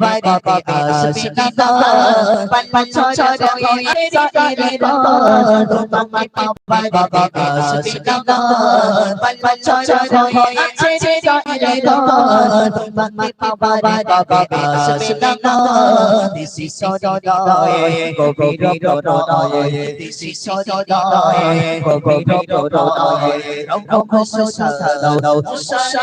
bài bài bài bài ở sự bị đau ban ban cho cho cho đi cho đi đi đó tung tung bài bài bài bài ở sự bị đau ban ban cho cho cho đi chết chết cho đi đi đó tung tung bài bài bài bài bài ở sự bị đau this is so do do go go go do do do this is so do do go go go do do do không không không sợ đầu đầu sợ sợ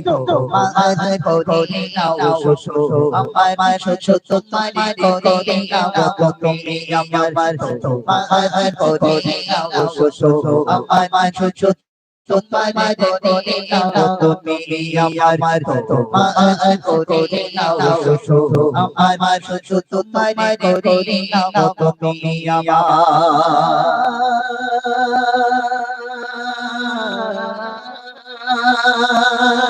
i to ma ma ko ko ko ho ho ti ti ti on nai on nai nai ko ko so so cha cha no ho i to ma ma ko ko ko ho ti ti ti on nai on nai om om mali om om mali om om mali om om mali to to ma ma ko ko ni nào so so am mai mai nào ko ni am mai mai ko ko ni nào ai mai so so so mai mai nào ni am mai mai ko ko ni nào so so am ai mai so so so mai mai ko ko ni nào সুসুসু চাচারে মনে রবা জম্পা GC রে দাদা সা সা সা সুসুসু চাচারে মনে রবা জম্পা GC রে দাদা সা সা সা সুসুসু চাচারে মনে রবা জম্পা জিসি রে দাদা সা সা সা কাতে রে রব করে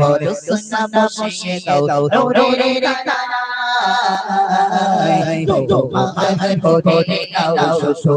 রব করে কাতে রে রব করে আমার রব করে সুসনা দাও রো রো রে রে তা তো তো আমার করে নাও সো সো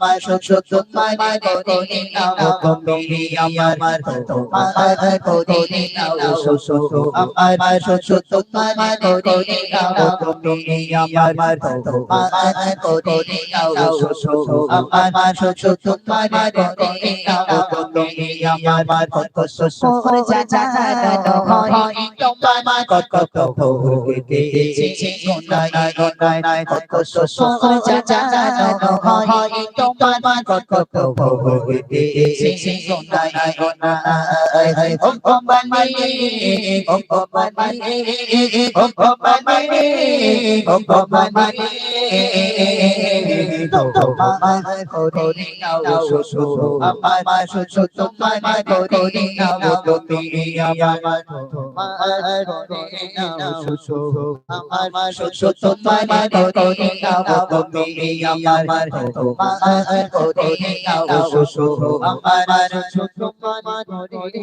মা সো সো তো মাই করে নাও তুমি আমার তো আমার করে নাও সো সো আমার মা সো সো তো মাই করে নাও তুমি আমার তো আমার করে নাও সো সো আমার মা সো সো তো মাই করে নাও তুমি আমার তো সো সো যা যা no hoi trong ba ma có có có ho ti ti ti con nai nai con nai nai có có so so cha cha no hoi trong ba ma có có có ho ti ti ti con nai nai con nai om om ban mai om om ban mai om om ban mai om om ban mai to to ma ma ko ti nào so so ma ma so so so ma ma ko ti nào ko ti আমার তোমার করে নাও সুসু আমার সুসু তোমার করে নাও তুমি আমার তোমার করে নাও সুসু আমার তোমার করে তুমি আমার বছর হয়ে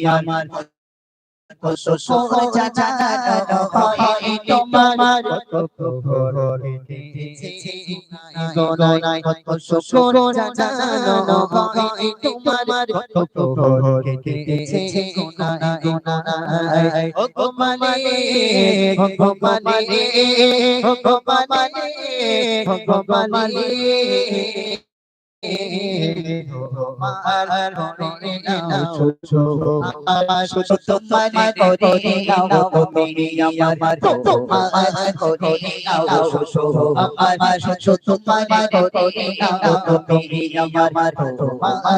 your joy, go তোমার করে নাও শুধু তোমার করে নাও তুমি আমার তোমার করে নাও শুধু আমার শুধু তোমার করে নাও তুমি আমার তোমার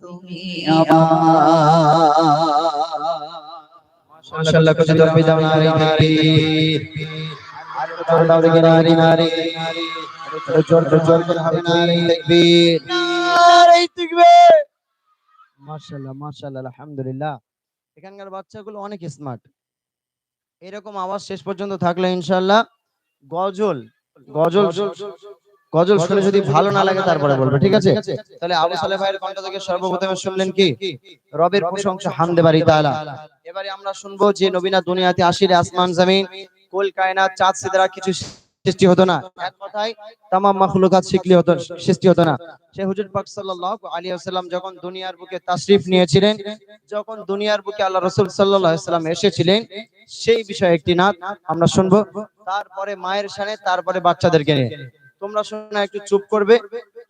তুমি আমার माशाल्लाह মাশাআল্লাহ মাশাআল্লাহ আলহামদুলিল্লাহ। এখানকার বাচ্চাগুলো অনেক স্মার্ট এরকম আওয়াজ শেষ পর্যন্ত থাকলে ইনশাআল্লাহ গজল গজল। গজল শুনে যদি ভালো না লাগে তারপরে বলবে ঠিক আছে? তাহলে আবু সালে ভাইয়ের কণ্ঠ থেকে সর্বপ্রথমে শুনলেন কি? রবের প্রশংসা হামদে বাড়ি তাআলা এবারে আমরা শুনব যে নবীনা দুনিয়াতে আসিলে আসমান জমিন কুল কায়নাত চাঁদ সিতারা কিছু সৃষ্টি হতো না। এক কথায় তামাম মাখলুকাত শিখলি হতো সৃষ্টি হতো না। সে হুজুর পাক সাল্লাল্লাহু আলাইহি ওয়াসাল্লাম যখন দুনিয়ার বুকে তাশরিফ নিয়েছিলেন যখন দুনিয়ার বুকে আল্লাহ রাসূল সাল্লাল্লাহু আলাইহি ওয়াসাল্লাম এসেছিলেন সেই বিষয়ে একটি নাত আমরা শুনব। তারপরে মায়ের শানে তারপরে বাচ্চাদেরকে নিয়ে। তোমরা শোনা, একটু চুপ করবে।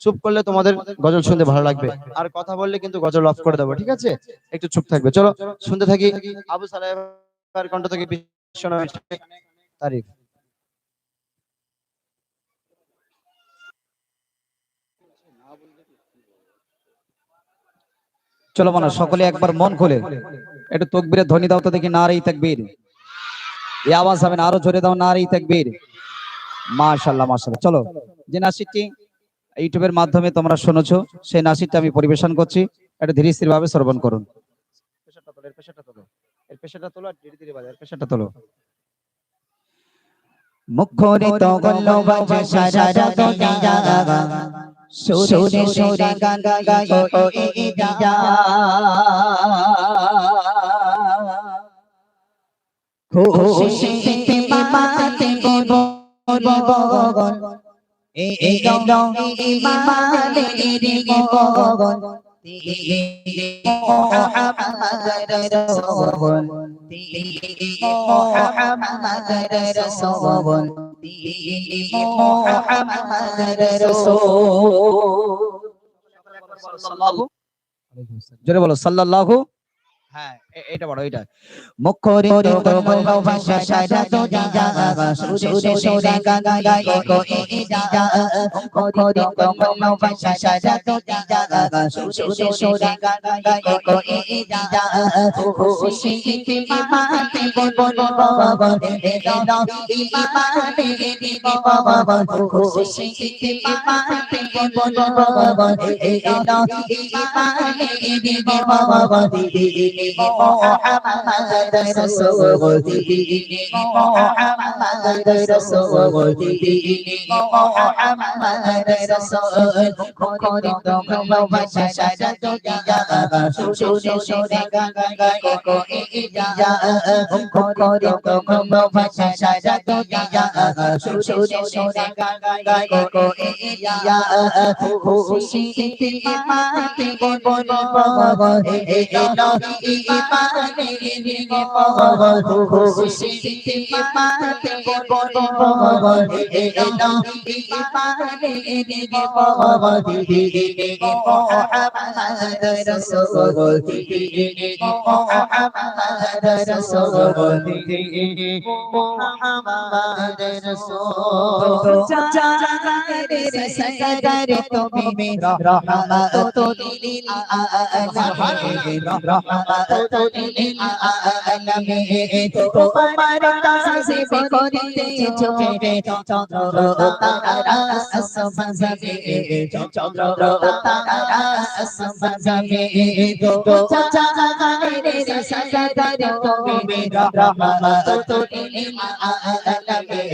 চুপ করলে তোমাদের গজল শুনতে ভালো লাগবে। আর কথা বললে কিন্তু গজল অফ করে দেবো, ঠিক আছে? একটু চুপ থাকবে। চলো, শুনতে থাকি আবু সালাহের কণ্ঠ থেকে তারিফ। চলো মানা সকলে একবার মন খুলে। একটু তকবীরের ধ্বনি দাও তো দেখি না নারী তাকবীর। এই আওয়াজ হবে না, আরও জোরে দাও না নারী তাকবীর। মাশাআল্লাহ মাশাআল্লাহ। চলো যে নাসিরটি ইউটিউবের মাধ্যমে তোমরা শুনেছো সেই নাসিরটা আমি পরিবেশন করছি। একটু ধীরে স্থির ভাবে শ্রবণ করুন। পেশাটা তোলো পেশাটা তোলো। এর পেশাটা তোলো ধীরে ধীরে বাজাও পেশাটা তোলো। মুখরিত গল্ল বাজে সারা সুরে সুরে গান ও ইয়া খুশিতে জোরে বলো সাল্লাল্লাহু হ্যাঁ এটা বড় এটা মুখরিত গল্ল ভাষা সারা দুনিয়া সুরে সুরে গান গায় ও ইয়া মুখরিত গল্ল ভাষা সারা দুনিয়া সুরে সুরে গান গায় ও ইয়া খুশিতে মাতে বল বল এ দাও ইমানে দি বল খুশিতে মাতে বল বল এ দাও ইমানে দি বল মোহাম্মদ রাসূল মোহাম্মদ রাসূল মোহাম্মদ রাসূল মুখরিত ভাষা সারা দুনিয়া সুরে সুরে গান গায় কো ইয়া মুখরিত ভাষা সারা দুনিয়া সুরে সুরে গান গায় কো ইয়া খুশিতে মাতে বল বল এ দাও ইমানে রে বল খুশিতে মাতে বল বল এ দাও ইমানে রে বল মোহাম্মদ রাসূল মোহাম্মদ রাসূল মোহাম্মদ রাসূল জানের সদর তুমি আলামিন রহমতুল লিল আলামিন তোমার তাসিফ করিতে চোখে চন্দ্র তারা জাগে চন্দ্র তারা আসমান জাগে তো জানের সদর তুমি রহমতুল লিল আলামিন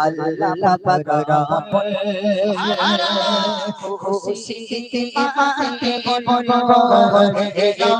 আল্লাহ পাগরা খুশি কে পাতে বল বল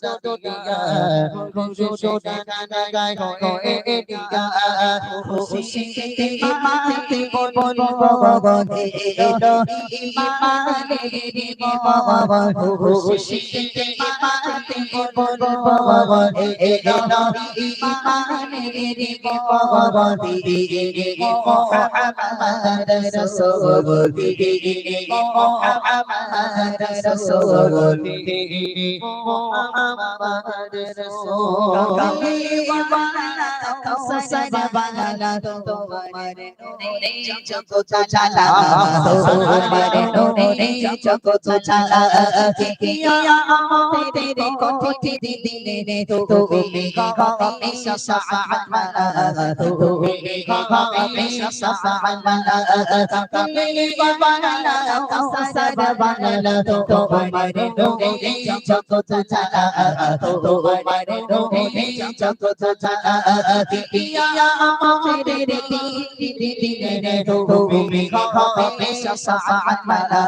do do di ga ru ju ju da na na ga go e e di ga ru si si ti ti i ma ti go bo bo bo bo bo ti e do i ma ma ni di di bo bo bo bo ru ru si ti ti i ma ti go bo bo bo bo bo ti e do i ma ma ni di di bo bo bo bo ti di di di bo bo Muhammad Rasulullah di di di di bo Muhammad Rasulullah di di di bo محمد رسول کمی والا کوثر والا تمہارے نورے جگ تو چلا تمہارے نورے جگ تو چلا کیا ہم تیرے کوٹھی دل نے تو میرے ہمیشہ شفاعت والا تو میرے ہمیشہ شفاعت والا کمی والا کوثر والا تمہارے نورے جگ تو چلا তোমার নহে জগত জাতিয়া আমাদের দিদি দিদি রে তুমি হবে সাসাত মালা